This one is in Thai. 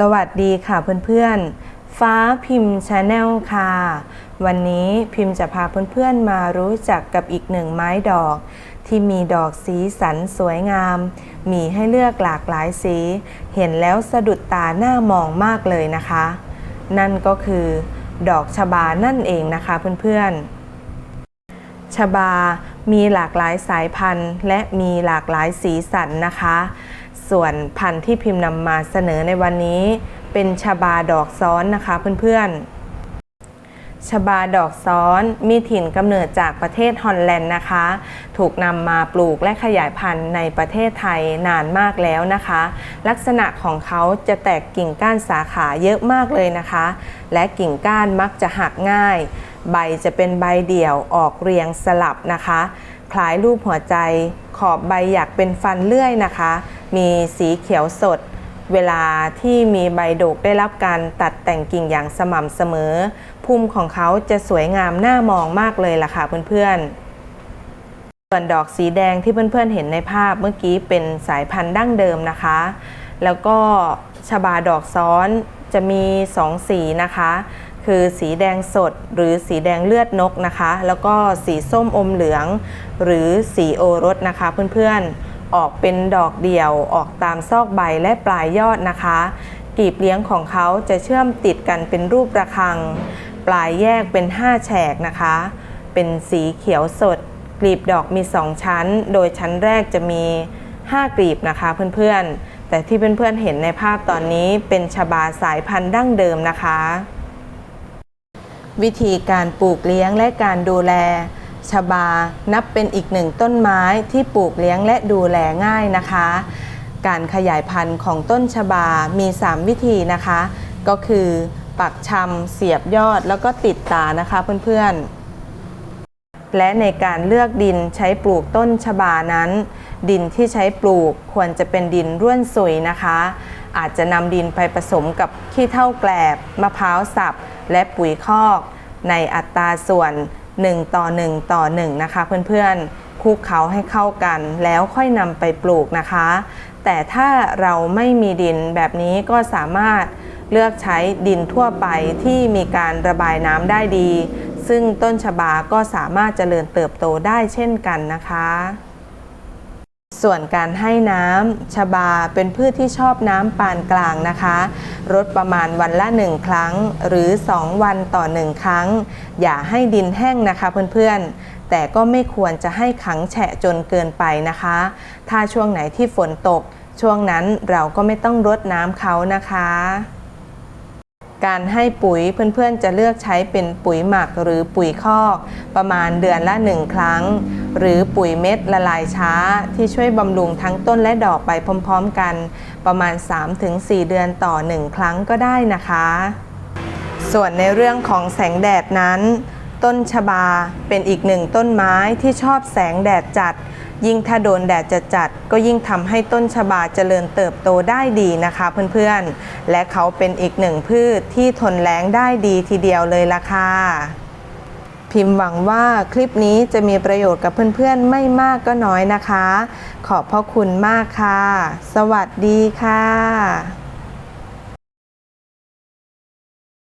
สวัสดีค่ะเพื่อนๆ ฟ้าพิมพ์ชาแนลค่ะ วันนี้พิมพ์จะพาเพื่อนๆมารู้จักกับอีกหนึ่งไม้ดอก ที่มีดอกสีสันสวยงาม มีให้เลือกหลากหลายสี เห็นแล้วสะดุดตาหน้ามองมากเลยนะคะ นั่นก็คือ ดอกชบานั่นเองนะคะเพื่อนๆ ชบา มีหลากหลายสายพันธุ์ และมีหลากหลายสีสันนะคะ ส่วนพันธุ์ที่พิมพ์นำมาเสนอในวันนี้ เป็นชบาดอกซ้อนนะคะเพื่อนๆ ชบาดอกซ้อนมีถิ่นกำเนิดจากประเทศฮอลแลนด์นะคะ ถูกนำมาปลูกและขยายพันธุ์ในประเทศไทยนานมากแล้วนะคะ ลักษณะของเขาจะแตกกิ่งก้านสาขาเยอะมากเลยนะคะ และกิ่งก้านมักจะหักง่าย ใบจะเป็นใบเดี่ยวออกเรียงสลับนะคะ คล้ายรูปหัวใจ ขอบใบอยากเป็นฟันเลื่อยนะคะ มีสีเขียวสด เวลาที่มีใบโดกได้รับการตัดแต่งกิ่งอย่างสม่ำเสมอ พุ่มของเขาจะสวยงามน่ามองมากเลยล่ะค่ะเพื่อนๆ ส่วนดอกสีแดงที่เพื่อนๆเห็นในภาพเมื่อกี้เป็นสายพันธุ์ดั้งเดิมนะคะ แล้วก็ชบาดอกซ้อนจะมีสองสีนะคะ คือสีแดงสดหรือสีแดงเลือดนกนะคะ แล้วก็สีส้มอมเหลือง หรือสีโอรสนะคะเพื่อนๆ ออกเป็นดอกเดี่ยวออกตามซอกใบและปลายยอดนะคะกลีบเลี้ยงของเขาจะเชื่อมติดกันเป็นรูประฆัง ปลายแยกเป็น 5 แฉกนะคะ เป็นสีเขียวสด กลีบดอกมี 2 ชั้น โดยชั้นแรกจะมี 5 กลีบนะคะเพื่อนๆ แต่ที่เพื่อนๆเห็นในภาพตอนนี้เป็นชบาสายพันธุ์ดั้งเดิมนะคะ วิธีการปลูกเลี้ยงและการดูแล ชบา นับเป็นอีกหนึ่งต้นไม้ที่ปลูกเลี้ยงและดูแลง่ายนะคะ การขยายพันธุ์ของต้นชบา มี 3 วิธีนะคะ ก็คือปักชำเสียบยอดแล้วก็ติดตานะคะเพื่อนๆ และในการเลือกดินใช้ปลูกต้นชบานั้น ดินที่ใช้ปลูกควรจะเป็นดินร่วนสุยนะคะ อาจจะนำดินไปผสมกับขี้เถ้าแกลบมะพร้าวสับ และปุ๋ยคอก ในอัตราส่วน 1 ต่อ 1 ต่อ 1 นะคะ เพื่อนๆคลุกเขาให้เข้ากัน แล้วค่อยนำไปปลูกนะคะ แต่ถ้าเราไม่มีดินแบบนี้ก็สามารถเลือกใช้ดินทั่วไปที่มีการระบายน้ำได้ดี ซึ่งต้นชบาก็สามารถเจริญเติบโตได้เช่นกันนะคะ ส่วนการให้น้ำชบาเป็นพืชที่ชอบน้ำปานกลางนะคะรดประมาณวันละหนึ่งครั้ง หรือ 2 วันต่อหนึ่งครั้ง อย่าให้ดินแห้งนะคะเพื่อนๆ แต่ก็ไม่ควรจะให้ขังแฉะจนเกินไปนะคะ ถ้าช่วงไหนที่ฝนตก ช่วงนั้นเราก็ไม่ต้องรดน้ำเขานะคะ การให้ปุ๋ยเพื่อนๆจะเลือกใช้เป็นปุ๋ยหมักหรือปุ๋ยคอก ประมาณเดือนละหนึ่งครั้ง หรือปุ๋ยเม็ดละลายช้า ที่ช่วยบำรุงทั้งต้นและดอกไปพร้อมๆกัน ประมาณ 3-4 เดือนต่อ 1 ครั้งก็ได้นะคะ ส่วนในเรื่องของแสงแดดนั้น ต้นชบาเป็นอีกหนึ่งต้นไม้ที่ชอบแสงแดดจัด ยิ่งถ้าโดนแดดจะจัด ก็ยิ่งทำให้ต้นชบาเจริญเติบโตได้ดีนะคะเพื่อนๆ และเขาเป็นอีกหนึ่งพืชที่ทนแล้งได้ดีทีเดียวเลยล่ะค่ะพิมพ์หวังว่าคลิปนี้จะมีประโยชน์กับเพื่อนๆ ไม่มากก็น้อยนะคะ ขอบพระคุณมากค่ะ สวัสดีค่ะ